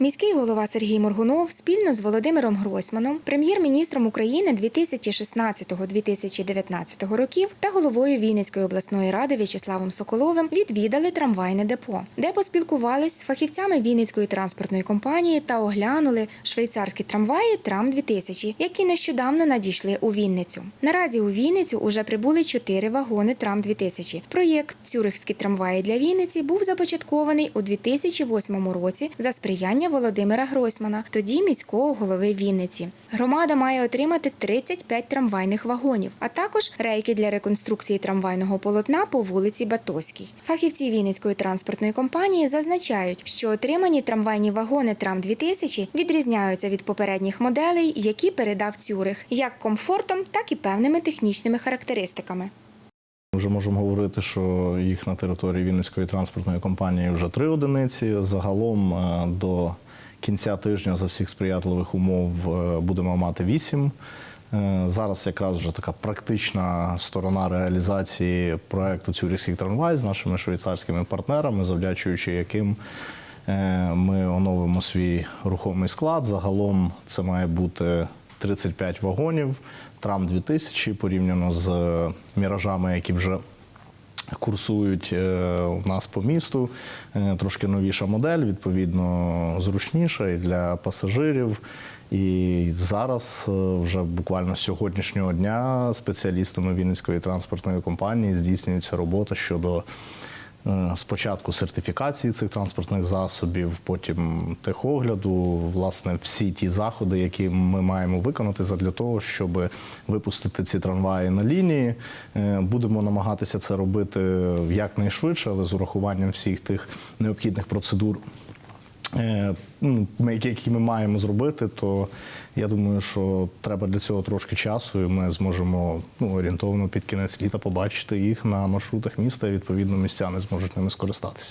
Міський голова Сергій Моргунов спільно з Володимиром Гройсманом, прем'єр-міністром України 2016-2019 років та головою Вінницької обласної ради В'ячеславом Соколовим відвідали трамвайне депо, де поспілкувались з фахівцями Вінницької транспортної компанії та оглянули швейцарські трамваї Трам 2000 які нещодавно надійшли у Вінницю. Наразі у Вінницю уже прибули чотири вагони Трам 2000 Проєкт Цюрихські трамваї для Вінниці був започаткований у 2008 році за сприяння Володимира Гройсмана, тоді міського голови Вінниці. Громада має отримати 35 трамвайних вагонів, а також рейки для реконструкції трамвайного полотна по вулиці Батоській. Фахівці Вінницької транспортної компанії зазначають, що отримані трамвайні вагони Трам 2000 відрізняються від попередніх моделей, які передав Цюрих, як комфортом, так і певними технічними характеристиками. Вже можемо говорити, що їх на території Вінницької транспортної компанії вже три одиниці. Загалом е, до кінця тижня за всіх сприятливих умов е, будемо мати вісім. Е, Зараз якраз вже така практична сторона реалізації проекту Цюрихський трамвай з нашими швейцарськими партнерами, завдячуючи яким е, ми оновимо свій рухомий склад. Загалом це має бути 35 вагонів, трам 2000 порівняно з міражами, які вже курсують е, у нас по місту. Е, Трошки новіша модель, відповідно, зручніша і для пасажирів. І зараз е, вже буквально з сьогоднішнього дня спеціалістами Вінницької транспортної компанії здійснюється робота щодо спочатку сертифікації цих транспортних засобів, потім техогляду, власне, всі ті заходи, які ми маємо виконати для того, щоб випустити ці трамваї на лінії. Е, Будемо намагатися це робити якнайшвидше, але з урахуванням всіх тих необхідних процедур. Е, ну, які ми маємо зробити, то я думаю, що треба для цього трошки часу, і ми зможемо ну, орієнтовно під кінець літа побачити їх на маршрутах міста, і відповідно містяни зможуть ними скористатися.